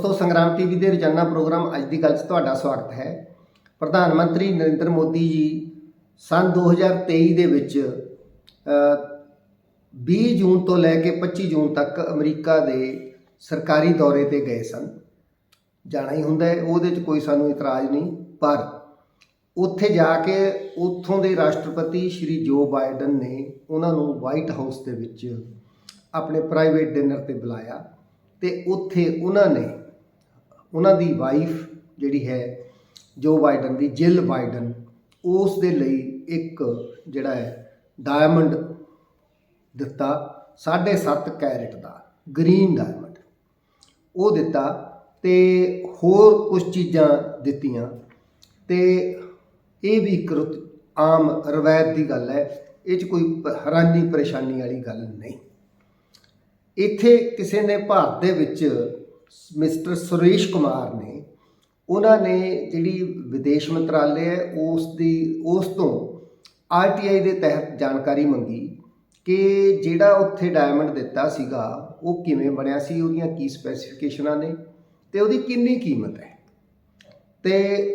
ਦੋਸਤੋ ਸੰਗਰਾਮ ਟੀਵੀ ਦੇ ਰੋਜ਼ਾਨਾ ਪ੍ਰੋਗਰਾਮ ਅੱਜ ਦੀ ਗੱਲ 'ਚ ਤੁਹਾਡਾ ਸਵਾਗਤ ਹੈ। ਪ੍ਰਧਾਨ ਮੰਤਰੀ ਨਰਿੰਦਰ ਮੋਦੀ ਜੀ ਸਨ 2023 ਦੇ ਵਿੱਚ ਅ, 20 ਜੂਨ ਤੋਂ ਲੈ ਕੇ 25 ਜੂਨ ਤੱਕ ਅਮਰੀਕਾ ਦੇ ਸਰਕਾਰੀ ਦੌਰੇ ਤੇ ਗਏ ਸਨ। ਜਾਣਾ ਹੀ ਹੁੰਦਾ ਹੈ ਉਹਦੇ 'ਚ ਕੋਈ ਸਾਨੂੰ ਇਤਰਾਜ਼ ਨਹੀਂ ਪਰ ਉੱਥੇ ਜਾ ਕੇ ਉੱਥੋਂ ਦੇ ਰਾਸ਼ਟਰਪਤੀ ਸ਼੍ਰੀ ਜੋ ਬਾਈਡਨ ਨੇ ਉਹਨਾਂ ਨੂੰ ਵਾਈਟ ਹਾਊਸ ਦੇ ਵਿੱਚ ਆਪਣੇ ਪ੍ਰਾਈਵੇਟ ਡਿਨਰ ਤੇ ਬੁਲਾਇਆ ਤੇ ਉੱਥੇ ਉਹਨਾਂ ਨੇ ਉਹਨਾਂ ਦੀ ਵਾਈਫ ਜਿਹੜੀ ਹੈ ਜੋ ਬਾਈਡਨ ਦੀ ਜਿਲ ਬਾਈਡਨ ਉਸ ਦੇ ਲਈ ਇੱਕ ਜਿਹੜਾ ਹੈ ਡਾਇਮੰਡ ਦਿੱਤਾ 7.5 ਕੈਰਟ ਦਾ ਗ੍ਰੀਨ ਡਾਇਮੰਡ ਉਹ ਦਿੱਤਾ ਤੇ ਹੋਰ ਕੁਝ ਚੀਜ਼ਾਂ ਦਿੱਤੀਆਂ। ਤੇ ਇਹ ਵੀ ਇੱਕ ਰੁਤ- ਆਮ ਰਵਾਇਤ ਦੀ ਗੱਲ ਹੈ, ਇਹ 'ਚ ਕੋਈ ਹੈਰਾਨੀ ਪਰੇਸ਼ਾਨੀ ਵਾਲੀ ਗੱਲ ਨਹੀਂ। ਇੱਥੇ ਕਿਸੇ ਨੇ ਭਾਰਤ ਦੇ ਵਿੱਚ ਮਿਸਟਰ ਸੁਰੇਸ਼ ਕੁਮਾਰ ਨੇ, ਉਹਨਾਂ ਨੇ ਜਿਹੜੀ ਵਿਦੇਸ਼ ਮੰਤਰਾਲੇ ਹੈ, ਉਸ ਦੀ, ਉਸ ਤੋਂ ਆਰਟੀਆਈ ਦੇ ਤਹਿਤ ਜਾਣਕਾਰੀ ਮੰਗੀ ਕਿ ਜਿਹੜਾ ਉੱਥੇ ਡਾਇਮੰਡ ਦਿੱਤਾ ਸੀਗਾ, ਉਹ ਕਿਵੇਂ ਬਣਿਆ ਸੀ, ਉਹਦੀਆਂ ਕੀ ਸਪੈਸੀਫਿਕੇਸ਼ਨਾਂ ਨੇ ਤੇ ਉਹਦੀ ਕਿੰਨੀ ਕੀਮਤ ਹੈ। ਤੇ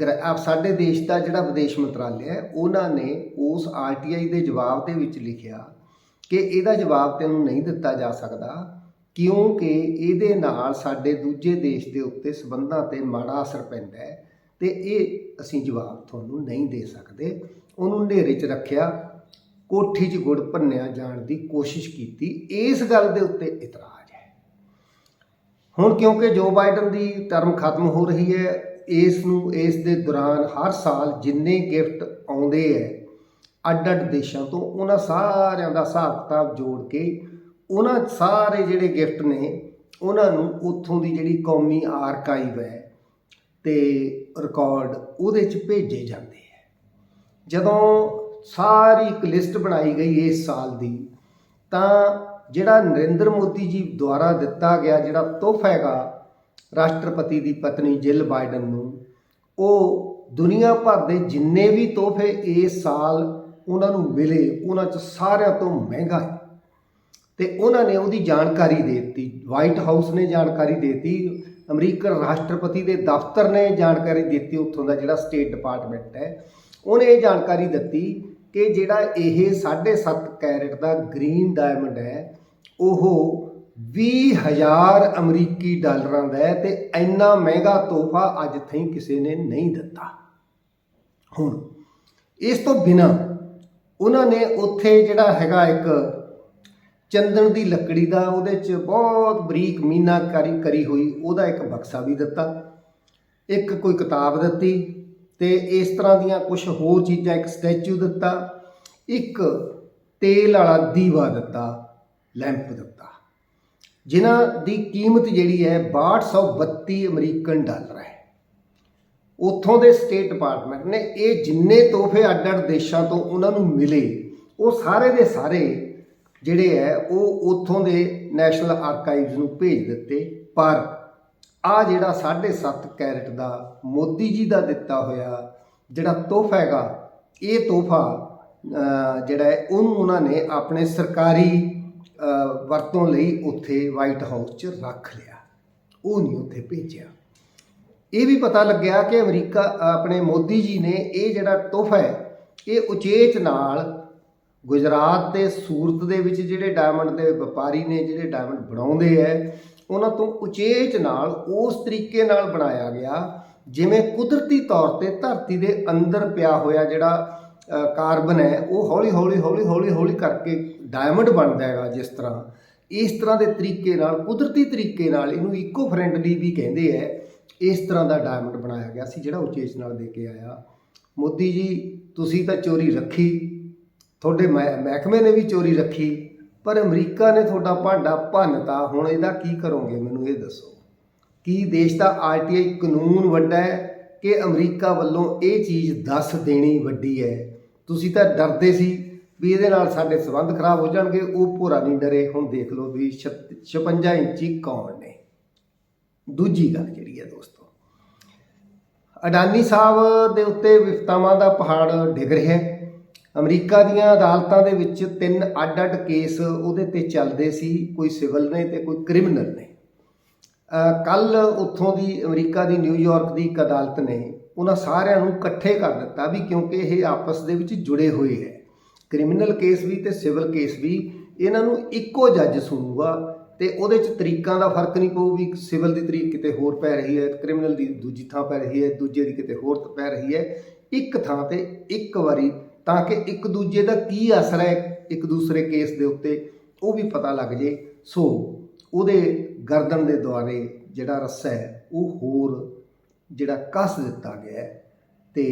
ਗ੍ਰ- ਆਪ ਸਾਡੇ ਦੇਸ਼ ਦਾ ਜਿਹੜਾ ਵਿਦੇਸ਼ ਮੰਤਰਾਲੇ ਹੈ, ਉਹਨਾਂ ਨੇ ਉਸ ਆਰਟੀਆਈ ਦੇ ਜਵਾਬ ਦੇ ਵਿੱਚ ਲਿਖਿਆ ਕਿ ਇਹਦਾ ਜਵਾਬ ਤੈਨੂੰ ਨਹੀਂ ਦਿੱਤਾ ਜਾ ਸਕਦਾ। ਕਿਉਂਕਿ ਇਹਦੇ ਨਾਲ ਸਾਡੇ ਦੂਜੇ ਦੇਸ਼ ਦੇ ਉੱਤੇ ਸਬੰਧਾਂ ਤੇ ਮਾੜਾ ਅਸਰ ਪੈਂਦਾ ਹੈ ਤੇ ਇਹ ਅਸੀਂ ਜਵਾਬ ਤੁਹਾਨੂੰ ਨਹੀਂ ਦੇ ਸਕਦੇ। ਉਹਨੂੰ ਹਨੇਰੇ 'ਚ ਰੱਖਿਆ, ਕੋਠੀ 'ਚ ਗੁੜ ਭੰਨਿਆ ਜਾਣ ਦੀ ਕੋਸ਼ਿਸ਼ ਕੀਤੀ। ਇਸ ਗੱਲ ਦੇ ਉੱਤੇ ਇਤਰਾਜ਼ ਹੈ। ਹੁਣ ਕਿਉਂਕਿ ਜੋ ਬਾਈਡਨ ਦੀ ਟਰਮ ਖਤਮ ਹੋ ਰਹੀ ਹੈ, ਇਸ ਨੂੰ, ਇਸ ਦੇ ਦੌਰਾਨ ਹਰ ਸਾਲ ਜਿੰਨੇ ਗਿਫਟ ਆਉਂਦੇ ਹੈ, ਅੱਡ-ਅੱਡ ਦੇਸ਼ਾਂ ਤੋਂ ਉਹਨਾਂ ਸਾਰਿਆਂ ਦਾ ਹਿਸਾਬ ਕਿਤਾਬ ਜੋੜ ਕੇ ਉਹਨਾਂ ਸਾਰੇ ਜਿਹੜੇ ਗਿਫਟ ਨੇ, ਉਹਨਾਂ ਨੂੰ ਉੱਥੋਂ ਦੀ ਜਿਹੜੀ ਕੌਮੀ ਆਰਕਾਈਵ ਹੈ ਤੇ ਰਿਕਾਰਡ ਉਹਦੇ 'ਚ ਭੇਜੇ ਜਾਂਦੇ ਹੈ ਜਦੋਂ ਸਾਰੀ ਇੱਕ ਲਿਸਟ ਬਣਾਈ ਗਈ ਇਸ ਸਾਲ ਦੀ, ਤਾਂ ਜਿਹੜਾ ਨਰਿੰਦਰ ਮੋਦੀ ਜੀ ਦੁਆਰਾ ਦਿੱਤਾ ਗਿਆ ਜਿਹੜਾ ਤੋਹਫਾ ਹੈਗਾ ਰਾਸ਼ਟਰਪਤੀ ਦੀ ਪਤਨੀ ਜਿਲ ਬਾਈਡਨ ਨੂੰ, ਉਹ ਦੁਨੀਆ ਭਰ ਦੇ ਜਿੰਨੇ ਵੀ ਤੋਹਫੇ ਇਸ ਸਾਲ ਉਹਨਾਂ ਨੂੰ ਮਿਲੇ, ਉਹਨਾਂ 'ਚ ਸਾਰਿਆਂ ਤੋਂ ਮਹਿੰਗਾ ਹੈ। ਤੇ ਉਹਨਾਂ ਨੇ ਉਹਦੀ ਜਾਣਕਾਰੀ ਦੇ ਦਿੱਤੀ। ਵਾਈਟ ਹਾਊਸ ਨੇ ਜਾਣਕਾਰੀ ਦੇ ਦਿੱਤੀ। ਅਮਰੀਕਨ ਰਾਸ਼ਟਰਪਤੀ ਦੇ ਦਫ਼ਤਰ ਨੇ ਜਾਣਕਾਰੀ ਦਿੱਤੀ ਉੱਥੋਂ ਦਾ ਜਿਹੜਾ ਸਟੇਟ ਡਿਪਾਰਟਮੈਂਟ ਹੈ। ਉਹਨੇ ਇਹ ਜਾਣਕਾਰੀ ਦਿੱਤੀ ਕਿ ਜਿਹੜਾ ਇਹ 7.5 ਕੈਰਟ ਦਾ ਗ੍ਰੀਨ ਡਾਇਮੰਡ ਹੈ, ਉਹ 20000 ਅਮਰੀਕੀ ਡਾਲਰਾਂ ਦਾ ਹੈ ਤੇ ਇੰਨਾ ਮਹਿੰਗਾ ਤੋਹਫਾ ਅੱਜ ਤਾਈਂ ਕਿਸੇ ਨੇ ਨਹੀਂ ਦਿੱਤਾ। ਹੁਣ, ਇਸ ਤੋਂ ਬਿਨਾ ਉਹਨਾਂ ਨੇ ਉੱਥੇ ਜਿਹੜਾ ਹੈਗਾ ਇੱਕ ਚੰਦਨ ਦੀ ਲੱਕੜੀ ਦਾ ਉਹਦੇ 'ਚ ਬਹੁਤ ਬਰੀਕ ਮੀਨਾਕਾਰੀ ਕਰੀ ਹੋਈ, ਉਹਦਾ ਇੱਕ ਬਕਸਾ ਵੀ ਦਿੱਤਾ, ਇੱਕ ਕੋਈ ਕਿਤਾਬ ਦਿੱਤੀ ਤੇ ਇਸ ਤਰ੍ਹਾਂ ਦੀਆਂ ਕੁਝ ਹੋਰ ਚੀਜ਼ਾਂ ਇੱਕ ਸਟੈਚੂ ਦਿੱਤਾ, ਇੱਕ ਤੇਲ ਵਾਲਾ ਦੀਵਾ ਦਿੱਤਾ, ਲੈਂਪ ਦਿੱਤਾ। ਜਿਨ੍ਹਾਂ ਦੀ ਕੀਮਤ ਜਿਹੜੀ ਹੈ 6232 ਅਮਰੀਕਨ ਡਾਲਰ ਹੈ। ਉੱਥੋਂ ਦੇ ਸਟੇਟ ਡਿਪਾਰਟਮੈਂਟ ਨੇ ਇਹ ਜਿੰਨੇ ਤੋਹਫੇ ਅੱਡ-ਅੱਡ ਦੇਸ਼ਾਂ ਤੋਂ ਉਹਨਾਂ ਨੂੰ ਮਿਲੇ, ਉਹ ਸਾਰੇ ਦੇ ਸਾਰੇ ਜਿਹੜੇ ਹੈ, ਉਹ ਉੱਥੋਂ ਦੇ ਨੈਸ਼ਨਲ ਆਰਕਾਈਵਜ਼ ਨੂੰ ਭੇਜ ਦਿੱਤੇ। ਪਰ ਆ ਜਿਹੜਾ 7.5 ਕੈਰਟ ਦਾ ਮੋਦੀ ਜੀ ਦਾ ਦਿੱਤਾ ਹੋਇਆ ਜਿਹੜਾ ਤੋਹਫਾ ਹੈਗਾ, ਇਹ ਤੋਹਫਾ ਜਿਹੜਾ ਹੈ, ਉਹਨੂੰ ਉਹਨਾਂ ਨੇ ਆਪਣੇ ਸਰਕਾਰੀ ਵਰਤੋਂ ਲਈ ਉੱਥੇ ਵਾਈਟ ਹਾਊਸ 'ਚ ਰੱਖ ਲਿਆ। ਉਹ ਨਹੀਂ ਉੱਥੇ ਭੇਜਿਆ। ਇਹ ਵੀ ਪਤਾ ਲੱਗਿਆ ਕਿ ਅਮਰੀਕਾ, ਆਪਣੇ ਮੋਦੀ ਜੀ ਨੇ ਇਹ ਜਿਹੜਾ ਤੋਹਫਾ ਹੈ, ਇਹ ਉਚੇਚ ਨਾਲ ਗੁਜਰਾਤ ਤੇ ਸੂਰਤ ਦੇ ਵਿੱਚ ਜਿਹੜੇ ਡਾਇਮੰਡ ਦੇ ਵਪਾਰੀ ਨੇ, ਜਿਹੜੇ ਡਾਇਮੰਡ ਬਣਾਉਂਦੇ ਐ, ਉਹਨਾਂ ਤੋਂ ਉਚੇਚ ਨਾਲ, ਉਸ ਤਰੀਕੇ ਨਾਲ ਬਣਾਇਆ ਗਿਆ, ਜਿਵੇਂ ਕੁਦਰਤੀ ਤੌਰ ਤੇ ਧਰਤੀ ਦੇ ਅੰਦਰ ਪਿਆ ਹੋਇਆ ਜਿਹੜਾ ਕਾਰਬਨ ਹੈ ਉਹ ਹੌਲੀ ਹੌਲੀ ਹੌਲੀ ਹੌਲੀ ਹੌਲੀ ਕਰਕੇ ਡਾਇਮੰਡ ਬਣਦਾ ਹੈਗਾ ਜਿਸ ਤਰ੍ਹਾਂ। ਇਸ ਤਰ੍ਹਾਂ ਦੇ ਤਰੀਕੇ ਨਾਲ, ਕੁਦਰਤੀ ਤਰੀਕੇ ਨਾਲ ਇਹਨੂੰ ਇਕੋ ਫ੍ਰੈਂਡਲੀ ਵੀ ਕਹਿੰਦੇ ਐ, ਇਸ ਤਰ੍ਹਾਂ ਦਾ ਡਾਇਮੰਡ ਬਣਾਇਆ ਗਿਆ ਸੀ, ਜਿਹੜਾ ਉਚੇਚ ਨਾਲ ਦੇ ਕੇ ਆਇਆ। ਮੋਦੀ ਜੀ, ਤੁਸੀਂ ਤਾਂ ਚੋਰੀ ਰੱਖੀ। ਤੁਹਾਡੇ ਮਹਿ- ਮਹਿਕਮੇ ਨੇ ਵੀ ਚੋਰੀ ਰੱਖੀ, ਪਰ ਅਮਰੀਕਾ ਨੇ ਤੁਹਾਡਾ ਭਾਂਡਾ ਭੰਨਤਾ, ਹੁਣ ਇਹਦਾ ਕੀ ਕਰੋਗੇ? ਮੈਨੂੰ ਇਹ ਦੱਸੋ। ਕੀ ਦੇਸ਼ ਦਾ ਆਰਟੀਆਈ ਕਾਨੂੰਨ ਵੱਡਾ ਹੈ ਕਿ ਅਮਰੀਕਾ ਵੱਲੋਂ ਇਹ ਚੀਜ਼ ਦੱਸ ਦੇਣੀ ਵੱਡੀ ਹੈ? ਤੁਸੀਂ ਤਾਂ ਡਰਦੇ ਸੀ ਵੀ ਇਹਦੇ ਨਾਲ ਸਾਡੇ ਸਬੰਧ ਖਰਾਬ ਹੋ ਜਾਣਗੇ, ਉਹ ਭੋਰਾ ਨਹੀਂ ਡਰੇ। ਹੁਣ ਦੇਖ ਲਓ ਵੀ 56 ਇੰਚੀ ਕੌਣ ਨੇ। ਦੂਜੀ ਗੱਲ ਜਿਹੜੀ ਹੈ ਦੋਸਤੋ, ਅਡਾਨੀ ਸਾਹਿਬ ਦੇ ਉੱਤੇ ਵਿਫਤਾਵਾਂ ਦਾ ਪਹਾੜ ਡਿੱਗ ਰਿਹਾ ਹੈ। ਅਮਰੀਕਾ ਦੀਆਂ ਅਦਾਲਤਾਂ ਦੇ ਵਿੱਚ ਤਿੰਨ ਅੱਡ-ਅੱਡ ਕੇਸ ਉਹਦੇ ਤੇ ਚੱਲਦੇ ਸੀ, ਕੋਈ ਸਿਵਲ ਨੇ ਤੇ ਕੋਈ ਕ੍ਰਿਮੀਨਲ ਨੇ। ਕੱਲ ਉੱਥੋਂ ਦੀ ਅਮਰੀਕਾ ਦੀ ਨਿਊਯਾਰਕ ਦੀ ਇੱਕ ਅਦਾਲਤ ਨੇ ਉਹਨਾਂ ਸਾਰਿਆਂ ਨੂੰ ਇਕੱਠੇ ਕਰ ਦਿੱਤਾ ਵੀ ਕਿਉਂਕਿ ਇਹ ਆਪਸ ਦੇ ਵਿੱਚ ਜੁੜੇ ਹੋਏ ਹੈ। ਕ੍ਰਿਮੀਨਲ ਕੇਸ ਵੀ ਤੇ ਸਿਵਲ ਕੇਸ ਵੀ ਇਹਨਾਂ ਨੂੰ ਇੱਕੋ ਜੱਜ ਸੁਣੂਗਾ ਤੇ ਉਹਦੇ ਚ ਤਰੀਕਾਂ ਦਾ ਫ਼ਰਕ ਨਹੀਂ ਪਊ ਵੀ ਸਿਵਲ ਦੀ ਤਰੀਕ ਕਿਤੇ ਹੋਰ ਪੈ ਰਹੀ ਹੈ, ਕ੍ਰਿਮੀਨਲ ਦੀ ਦੂਜੀ ਥਾਂ ਪੈ ਰਹੀ ਹੈ, ਦੂਜੇ ਦੀ ਕਿਤੇ ਹੋਰ ਪੈ ਰਹੀ ਹੈ। ਇੱਕ ਥਾਂ ਤੇ ਇੱਕ ਵਾਰੀ ਤਾਂ ਕਿ ਇੱਕ ਦੂਜੇ ਦਾ ਕੀ ਅਸਰ ਹੈ ਇੱਕ ਦੂਸਰੇ ਕੇਸ ਦੇ ਉੱਤੇ, ਉਹ ਵੀ ਪਤਾ ਲੱਗ ਜੇ। ਸੋ, ਉਹਦੇ ਗਰਦਨ ਦੇ ਦੁਆਰੇ ਜਿਹੜਾ ਰੱਸਾ ਹੈ, ਉਹ ਹੋਰ ਜਿਹੜਾ ਕੱਸ ਦਿੱਤਾ ਗਿਆ ਹੈ। ਤੇ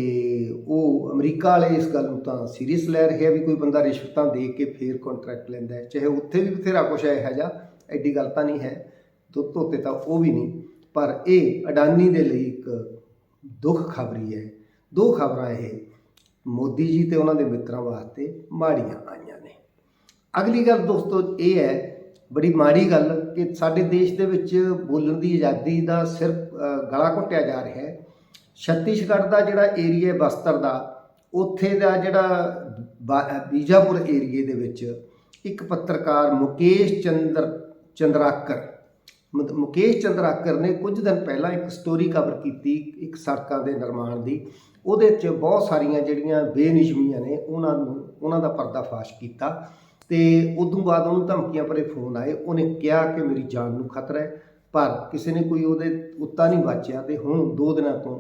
ਉਹ ਅਮਰੀਕਾ ਵਾਲੇ ਇਸ ਗੱਲ ਨੂੰ ਤਾਂ ਸੀਰੀਅਸ ਲੈ ਰਹੇ ਆ ਵੀ ਕੋਈ ਬੰਦਾ ਰਿਸ਼ਵਤਾਂ ਦੇ ਕੇ ਫੇਰ ਕੰਟਰੈਕਟ ਲੈਂਦਾ ਚਾਹੇ ਉੱਥੇ ਵੀ ਬਥੇਰਾ ਕੁਛ ਹੈ, ਇਹੋ ਜਿਹਾ, ਐਡੀ ਗੱਲ ਤਾਂ ਨਹੀਂ ਹੈ। ਦੁੱਧ ਧੋਤੇ ਤਾਂ ਉਹ ਵੀ ਨਹੀਂ। ਪਰ ਇਹ ਅਡਾਨੀ ਦੇ ਲਈ ਇੱਕ ਦੁੱਖ ਖਬਰੀ ਹੈ। ਦੋ ਖਬਰਾਂ ਇਹ ਮੋਦੀ ਜੀ ਤੇ ਉਹਨਾਂ ਦੇ ਮਿੱਤਰਾਂ ਵਾਸਤੇ ਮਾੜੀਆਂ ਆਈਆਂ ਨੇ। ਅਗਲੀ ਗੱਲ ਦੋਸਤੋ ਇਹ ਹੈ, ਬੜੀ ਮਾੜੀ ਗੱਲ ਕਿ ਸਾਡੇ ਦੇਸ਼ ਦੇ ਵਿੱਚ ਬੋਲਣ ਦੀ ਆਜ਼ਾਦੀ ਦਾ ਸਿਰ ਗਲਾ ਘੁੱਟਿਆ ਜਾ ਰਿਹਾ ਹੈ। ਛੱਤੀਸਗੜ੍ਹ ਦਾ ਜਿਹੜਾ ਏਰੀਆ ਬਸਤਰ ਦਾ, ਉੱਥੇ ਦਾ ਜਿਹੜਾ ਬੀਜਾਪੁਰ ਏਰੀਏ ਦੇ ਵਿੱਚ ਇੱਕ ਪੱਤਰਕਾਰ ਮੁਕੇਸ਼ ਚੰਦਰ, ਚੰਦਰਾਕਰ ਮੁਕੇਸ਼ ਚੰਦਰਾਕਰ ਨੇ ਕੁਝ ਦਿਨ ਪਹਿਲਾਂ ਇੱਕ ਸਟੋਰੀ ਕਵਰ ਕੀਤੀ ਇੱਕ ਸੜਕਾਂ ਦੇ ਨਿਰਮਾਣ ਦੀ। ਉਹਦੇ 'ਚ ਬਹੁਤ ਸਾਰੀਆਂ ਜਿਹੜੀਆਂ ਬੇਨਿਸ਼ਮੀਆਂ ਨੇ, ਉਹਨਾਂ ਨੂੰ, ਉਹਨਾਂ ਦਾ ਪਰਦਾਫਾਸ਼ ਕੀਤਾ ਤੇ ਤੋਂ ਬਾਅਦ ਉਹਨੂੰ ਧਮਕੀਆਂ ਭਰੇ ਫੋਨ ਆਏ। ਉਹਨੇ ਕਿਹਾ ਕਿ ਮੇਰੀ ਜਾਨ ਨੂੰ ਖਤਰਾ ਹੈ, ਪਰ ਕਿਸੇ ਨੇ ਕੋਈ ਉਹਦੇ ਉੱਤਾ ਨਹੀਂ ਬਾਚਿਆ ਤੇ ਹੁਣ ਦੋ ਦਿਨਾਂ ਤੋਂ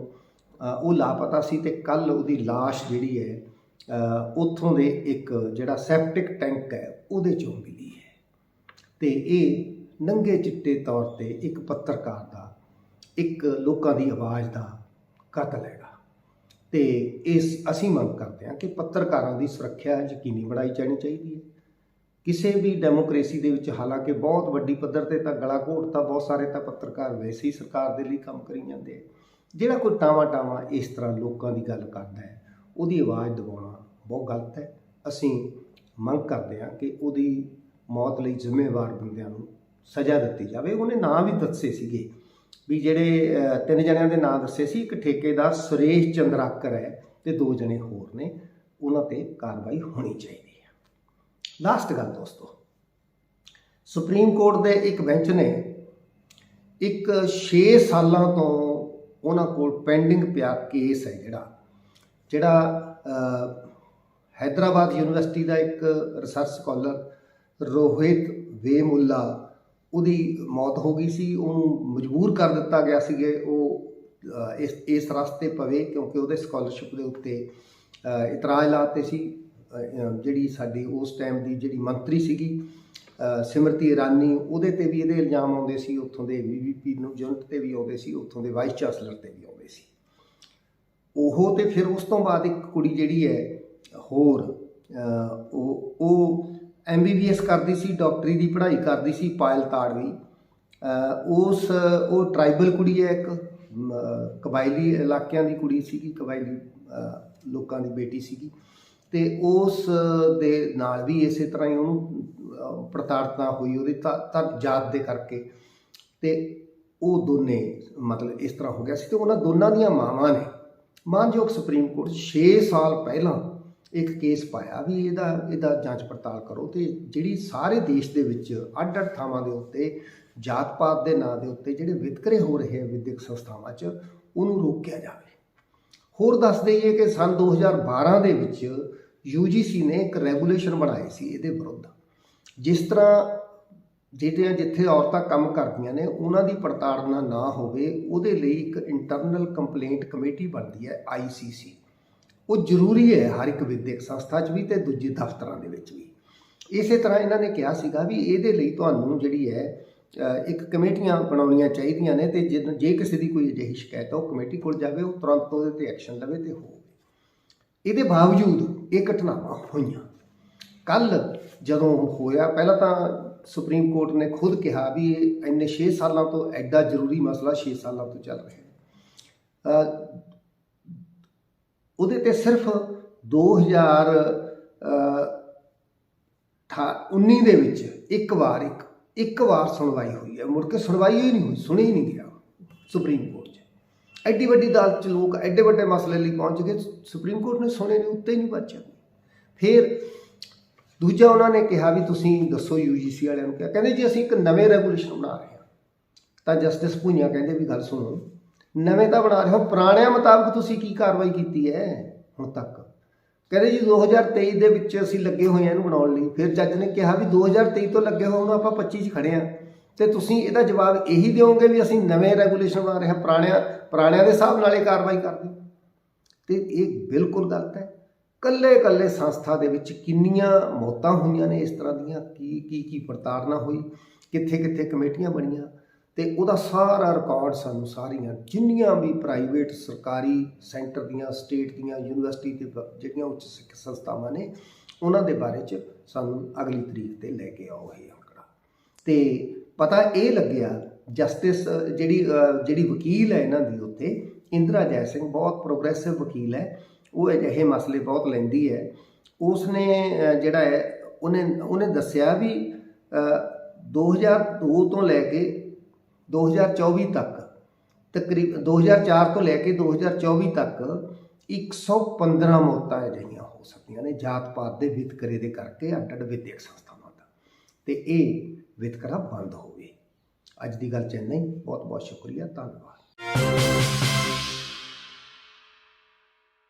ਉਹ ਲਾਪਤਾ ਸੀ ਤੇ ਕੱਲ ਉਹਦੀ ਲਾਸ਼ ਜਿਹੜੀ ਹੈ ਉੱਥੋਂ ਦੇ ਇੱਕ ਜਿਹੜਾ ਸੈਪਟਿਕ ਟੈਂਕ ਹੈ, ਉਹਦੇ ਚੋਂ ਮਿਲੀ ਹੈ। ਤੇ ਇਹ ਨੰਗੇ ਚਿੱਟੇ ਤੌਰ ਤੇ ਇੱਕ ਪੱਤਰਕਾਰ ਦਾ, ਇੱਕ ਲੋਕਾਂ ਦੀ ਆਵਾਜ਼ ਦਾ ਕਤਲ ਹੈ। ਤੇ ਇਸ ਅਸੀਂ ਮੰਗ ਕਰਦੇ ਹਾਂ ਕਿ ਪੱਤਰਕਾਰਾਂ ਦੀ ਸੁਰੱਖਿਆ ਯਕੀਨੀ ਬਣਾਈ ਜਾਣੀ ਚਾਹੀਦੀ ਹੈ। ਕਿਸੇ ਵੀ ਡੈਮੋਕ੍ਰੇਸੀ ਦੇ ਵਿੱਚ ਹਾਲਾਂਕਿ ਬਹੁਤ ਵੱਡੀ ਪੱਧਰ ਤੇ ਤਾਂ ਗਲਾ ਘੋਟਤਾ ਬਹੁਤ ਸਾਰੇ ਤਾਂ ਪੱਤਰਕਾਰ ਵੈਸੇ ਹੀ ਸਰਕਾਰ ਦੇ ਲਈ ਕੰਮ ਕਰੀ ਜਾਂਦੇ ਆ। ਜਿਹੜਾ ਕੋਈ ਟਾਵਾ ਟਾਵਾ ਇਸ ਤਰ੍ਹਾਂ ਲੋਕਾਂ ਦੀ ਗੱਲ ਕਰਦਾ ਹੈ, ਉਹਦੀ ਆਵਾਜ਼ ਦਬਾਉਣਾ ਬਹੁਤ ਗਲਤ ਹੈ। ਅਸੀਂ ਮੰਗ ਕਰਦੇ ਹਾਂ ਕਿ ਉਹਦੀ ਮੌਤ ਲਈ ਜ਼ਿੰਮੇਵਾਰ ਬੰਦਿਆਂ ਨੂੰ ਸਜ਼ਾ ਦਿੱਤੀ ਜਾਵੇ। ਉਹਨੇ ਨਾਂ ਵੀ ਦੱਸੇ ਸੀਗੇ। ਵੀ ਜਿਹੜੇ ਤਿੰਨ ਜਣਿਆਂ ਦੇ ਨਾਂ ਦੱਸੇ ਸੀ ਇੱਕ ਠੇਕੇਦਾਰ ਸੁਰੇਸ਼ ਚੰਦਰਾਕਰ ਹੈ ਤੇ ਦੋ ਜਣੇ ਹੋਰ ਨੇ ਉਹਨਾਂ ਤੇ ਕਾਰਵਾਈ ਹੋਣੀ ਚਾਹੀਦੀ ਹੈ। ਲਾਸਟ ਗੱਲ ਦੋਸਤੋ ਸੁਪਰੀਮ ਕੋਰਟ ਦੇ ਇੱਕ ਬੈਂਚ ਨੇ ਇੱਕ 6 ਸਾਲਾਂ ਤੋਂ ਉਹਨਾਂ ਕੋਲ ਪੈਂਡਿੰਗ ਪਿਆ ਕੇਸ ਹੈ ਜਿਹੜਾ ਜਿਹੜਾ ਅਹ, ਹੈਦਰਾਬਾਦ ਯੂਨੀਵਰਸਿਟੀ ਦਾ ਇੱਕ ਰਿਸਰਚ ਸਕਾਲਰ ਰੋਹਿਤ ਵੇਮੁੱਲਾ ਉਹਦੀ ਮੌਤ ਹੋ ਗਈ ਸੀ ਉਹਨੂੰ ਮਜਬੂਰ ਕਰ ਦਿੱਤਾ ਗਿਆ ਸੀਗੇ ਉਹ ਇਸ ਇਸ ਰਸਤੇ ਪਵੇ ਕਿਉਂਕਿ ਉਹਦੇ ਸਕਾਲਰਸ਼ਿਪ ਦੇ ਉੱਤੇ ਇਤਰਾਜ਼ ਲਾਤੇ ਸੀ। ਜਿਹੜੀ ਸਾਡੀ ਉਸ ਟਾਈਮ ਦੀ ਜਿਹੜੀ ਮੰਤਰੀ ਸੀਗੀ ਅਹ, ਸਿਮਰਤੀ ਇਰਾਨੀ ਉਹਦੇ ਤੇ ਵੀ ਇਹਦੇ ਇਲਜ਼ਾਮ ਆਉਂਦੇ ਸੀ ਉੱਥੋਂ ਦੇ ਵੀਵੀਪੀ ਨੂੰ ਯੂਨਿਟ ਤੇ ਵੀ ਆਉਂਦੇ ਸੀ ਉੱਥੋਂ ਦੇ ਵਾਈਸ ਚਾਂਸਲਰ ਤੇ ਵੀ ਆਉਂਦੇ ਸੀ। ਉਹ ਤੇ ਫਿਰ ਉਸ ਤੋਂ ਬਾਅਦ ਇੱਕ ਕੁੜੀ ਜਿਹੜੀ ਹੈ ਹੋਰ ਉਹ ਉਹ ਐਮਬੀਬੀਐਸ ਕਰਦੀ ਸੀ ਡਾਕਟਰੀ ਦੀ ਪੜ੍ਹਾਈ ਕਰਦੀ ਸੀ ਪਾਇਲ ਤਾੜਵੀ। ਅਹ, ਉਸ ਉਹ ਟ੍ਰਾਈਬਲ ਕੁੜੀ ਹੈ ਇੱਕ ਕਬਾਇਲੀ ਇਲਾਕਿਆਂ ਦੀ ਕੁੜੀ ਸੀਗੀ ਕਬਾਇਲੀ ਲੋਕਾਂ ਦੀ ਬੇਟੀ ਸੀਗੀ। ਤੇ ਉਸ ਦੇ ਨਾਲ ਵੀ ਇਸੇ ਤਰ੍ਹਾਂ ਹੀ ਉਹਨੂੰ ਅਹ, ਪ੍ਰਤਾੜਨਾ ਹੋਈ ਉਹਦੀ ਤਾਂ ਜਾਤ ਦੇ ਕਰਕੇ। ਤੇ ਉਹ ਦੋਨੇ ਮਤਲਬ ਇਸ ਤਰ੍ਹਾਂ ਹੋ ਗਿਆ ਸੀ ਤੇ ਉਹਨਾਂ ਦੋਨਾਂ ਦੀਆਂ ਮਾਵਾਂ ਨੇ ਮਾਨਯੋਗ ਸੁਪਰੀਮ ਕੋਰਟ 6 ਸਾਲ ਪਹਿਲਾਂ ਇੱਕ ਕੇਸ ਪਾਇਆ ਵੀ ਇਹਦਾ ਇਹਦਾ ਜਾਂਚ ਪੜਤਾਲ ਕਰੋ ਤੇ ਜਿਹੜੀ ਸਾਰੇ ਦੇਸ਼ ਦੇ ਵਿੱਚ ਅੱਡ ਅੱਡ ਥਾਵਾਂ ਦੇ ਉੱਤੇ ਜਾਤ ਪਾਤ ਦੇ ਨਾਂ ਦੇ ਉੱਤੇ ਜਿਹੜੇ ਵਿਤਕਰੇ ਹੋ ਰਹੇ ਆ ਵਿਦਿਅਕ ਸੰਸਥਾਵਾਂ 'ਚ, ਉਹਨੂੰ ਰੋਕਿਆ ਜਾਵੇ। ਹੋਰ ਦੱਸ ਦਈਏ ਕਿ ਸਨ 2012 ਦੇ ਵਿੱਚ UGC ਨੇ ਇੱਕ ਰੈਗੂਲੇਸ਼ਨ ਬਣਾਈ ਸੀ ਇਹਦੇ ਵਿਰੁੱਧ। ਜਿਸ ਤਰ੍ਹਾਂ ਜਿਹੜੀਆਂ ਜਿੱਥੇ ਔਰਤਾਂ ਕੰਮ ਕਰਦੀਆਂ ਨੇ, ਉਹਨਾਂ ਦੀ ਪੜਤਾੜਨਾ ਨਾ ਹੋਵੇ, ਉਹਦੇ ਲਈ ਇੱਕ ਇੰਟਰਨਲ ਕੰਪਲੇਂਟ ਕਮੇਟੀ ਬਣਦੀ ਹੈ ICC ਉਹ ਜ਼ਰੂਰੀ ਹੈ ਹਰ ਇੱਕ ਵਿਦਿਅਕ ਸੰਸਥਾ 'ਚ ਵੀ ਤੇ ਦੂਜੇ ਦਫ਼ਤਰਾਂ ਦੇ ਵਿੱਚ ਵੀ। ਇਸੇ ਤਰ੍ਹਾਂ ਇਹਨਾਂ ਨੇ ਕਿਹਾ ਸੀਗਾ ਵੀ ਇਹਦੇ ਲਈ ਤੁਹਾਨੂੰ ਜਿਹੜੀ ਹੈ ਇੱਕ ਕਮੇਟੀਆਂ ਬਣਾਉਣੀਆਂ ਚਾਹੀਦੀਆਂ ਨੇ ਤੇ ਜੇ ਜੇ ਕਿਸੇ ਦੀ ਕੋਈ ਅਜਿਹੀ ਸ਼ਿਕਾਇਤ ਹੈ ਉਹ ਕਮੇਟੀ ਕੋਲ ਜਾਵੇ, ਉਹ ਤੁਰੰਤ ਉਹਦੇ ਤੇ ਐਕਸ਼ਨ ਲਵੇ ਤੇ ਹੋਵੇ। ਇਹਦੇ ਬਾਵਜੂਦ ਇਹ ਘਟਨਾਵਾਂ ਹੋਈਆਂ। ਕੱਲ ਜਦੋਂ ਹੋਇਆ, ਪਹਿਲਾਂ ਤਾਂ ਸੁਪਰੀਮ ਕੋਰਟ ਨੇ ਖੁਦ ਕਿਹਾ ਵੀ ਇਹ ਇੰਨੇ 6 ਸਾਲਾਂ ਤੋਂ ਐਡਾ ਜ਼ਰੂਰੀ ਮਸਲਾ 6 ਸਾਲਾਂ ਤੋਂ ਚੱਲ ਰਿਹਾ ਹੈ। ਉਹਦੇ ਤੇ ਸਿਰਫ 2000 ਅ, ਠਾ- 19 ਦੇ ਵਿੱਚ ਇੱਕ ਵਾਰ ਇੱਕ ਇੱਕ ਵਾਰ ਸੁਣਵਾਈ ਹੋਈ ਹੈ। ਮੁੜ ਕੇ ਸੁਣਵਾਈ ਹੀ ਨਹੀਂ ਹੋਈ ਸੁਣੀ ਹੀ ਨਹੀਂ ਗਿਆ ਸੁਪਰੀਮ ਕੋਰਟ 'ਚ। ਐਡੀ ਵੱਡੀ ਅਦਾਲਤ 'ਚ ਲੋਕ ਐਡੇ ਵੱਡੇ ਮਸਲੇ ਲਈ ਪਹੁੰਚ ਗਏ ਸੁਪਰੀਮ ਕੋਰਟ ਨੇ ਸੁਣੇ ਨਹੀਂ ਉੱਤੇ ਹੀ ਨਹੀਂ ਬਚਿਆ ਫਿਰ ਦੂਜਾ ਉਹਨਾਂ ਨੇ ਕਿਹਾ ਵੀ ਤੁਸੀਂ ਦੱਸੋ ਯੂਜੀਸੀ ਵਾਲਿਆਂ ਨੂੰ ਕਿਹਾ ਕਹਿੰਦੇ ਜੀ ਅਸੀਂ ਇੱਕ ਨਵੇਂ ਰੈਗੂਲੇਸ਼ਨ ਬਣਾ ਰਹੇ ਹਾਂ। ਤਾਂ ਜਸਟਿਸ ਭੁਈਆ ਕਹਿੰਦੇ ਵੀ ਗੱਲ ਸੁਣੋ। ਨਵੇਂ ਤਾਂ ਬਣਾ ਰਹੇ ਹੋ। ਪੁਰਾਣਿਆਂ ਮੁਤਾਬਕ ਤੁਸੀਂ ਕੀ ਕਾਰਵਾਈ ਕੀਤੀ ਹੈ ਹੁਣ ਤੱਕ? ਕਹਿੰਦੇ ਜੀ 2023 ਦੇ ਵਿੱਚ ਅਸੀਂ ਲੱਗੇ ਹੋਏ ਹਾਂ ਇਹਨੂੰ ਬਣਾਉਣ ਲਈ। ਫਿਰ ਜੱਜ ਨੇ ਕਿਹਾ ਵੀ 2023 ਤੋਂ ਲੱਗੇ ਹੋਏ ਨੂੰ ਆਪਾਂ 25 'ਚ ਖੜੇ ਹਾਂ। ਤੇ ਤੁਸੀਂ ਇਹਦਾ ਜਵਾਬ ਇਹੀ ਦਿਓਗੇ ਵੀ ਅਸੀਂ ਨਵੇਂ ਰੈਗੂਲੇਸ਼ਨ ਬਣਾ ਰਹੇ ਹਾਂ ਪੁਰਾਣਿਆਂ ਪੁਰਾਣਿਆਂ ਦੇ ਹਿਸਾਬ ਨਾਲ ਇਹ ਕਾਰਵਾਈ ਕਰਦੇ। ਹਾਂ। ਤੇ ਇਹ ਬਿਲਕੁਲ ਗਲਤ ਹੈ। ਕੱਲੇ ਕੱਲੇ ਸੰਸਥਾ ਦੇ ਵਿੱਚ ਕਿੰਨੀਆਂ ਮੌਤਾਂ ਹੋਈਆਂ ਨੇ ਇਸ ਤਰ੍ਹਾਂ ਦੀਆਂ? ਕੀ ਕੀ ਕੀ ਪ੍ਰਤਾੜਨਾ ਹੋਈ? ਕਿੱਥੇ ਕਿੱਥੇ ਕਮੇਟੀਆਂ ਬਣੀਆਂ? ਤੇ ਉਹਦਾ ਸਾਰਾ ਰਿਕਾਰਡ ਸਾਨੂੰ ਸਾਰੀਆਂ ਜਿੰਨੀਆਂ ਵੀ ਪ੍ਰਾਈਵੇਟ ਸਰਕਾਰੀ ਸੈਂਟਰ ਦੀਆਂ ਸਟੇਟ ਦੀਆਂ ਯੂਨੀਵਰਸਿਟੀ ਤੇ ਜਿਹੜੀਆਂ ਉੱਚ ਸਿੱਖ ਸੰਸਥਾਵਾਂ ਨੇ ਉਹਨਾਂ ਦੇ ਬਾਰੇ ਚ ਸਾਨੂੰ ਅਗਲੀ ਤਰੀਕ ਤੇ ਲੈ ਕੇ ਆਓ ਇਹ ਅੰਕੜਾ। ਤੇ ਪਤਾ ਇਹ ਲੱਗਿਆ ਜਸਟਿਸ ਜਿਹੜੀ ਜਿਹੜੀ ਵਕੀਲ ਹੈ ਇਹਨਾਂ ਦੀ ਉੱਥੇ ਇੰਦਰਾ ਜੈ ਸਿੰਘ ਬਹੁਤ ਪ੍ਰੋਗਰੈਸਿਵ ਵਕੀਲ ਹੈ ਉਹ ਅਜਿਹੇ ਮਸਲੇ ਬਹੁਤ ਲੈਂਦੀ ਹੈ। ਉਸ ਨੇ ਜਿਹੜਾ ਹੈ ਉਹਨੇ ਉਹਨੇ ਦੱਸਿਆ ਵੀ ਅ, 2002 ਤੋਂ ਲੈ ਕੇ 2024 ਤੱਕ, ਤਕਰੀਬ 2004 ਤੋਂ ਲੈ ਕੇ 2024 ਤੱਕ 115 ਮੌਤਾਂ ਅਜਿਹੀਆਂ ਹੋ ਸਕਦੀਆਂ ਨੇ ਜਾਤ ਪਾਤ ਦੇ ਵਿਤਕਰੇ ਦੇ ਕਰਕੇ ਅੱਡ ਅੱਡ ਵਿਦਿਅਕ ਸੰਸਥਾਵਾਂ ਦਾ ਤੇ ਇਹ ਵਿਤਕਰਾ ਬੰਦ ਹੋਵੇ ਅੱਜ ਦੀ ਗੱਲ ਚੰਨੀ ਬਹੁਤ ਬਹੁਤ ਸ਼ੁਕਰੀਆ। ਧੰਨਵਾਦ।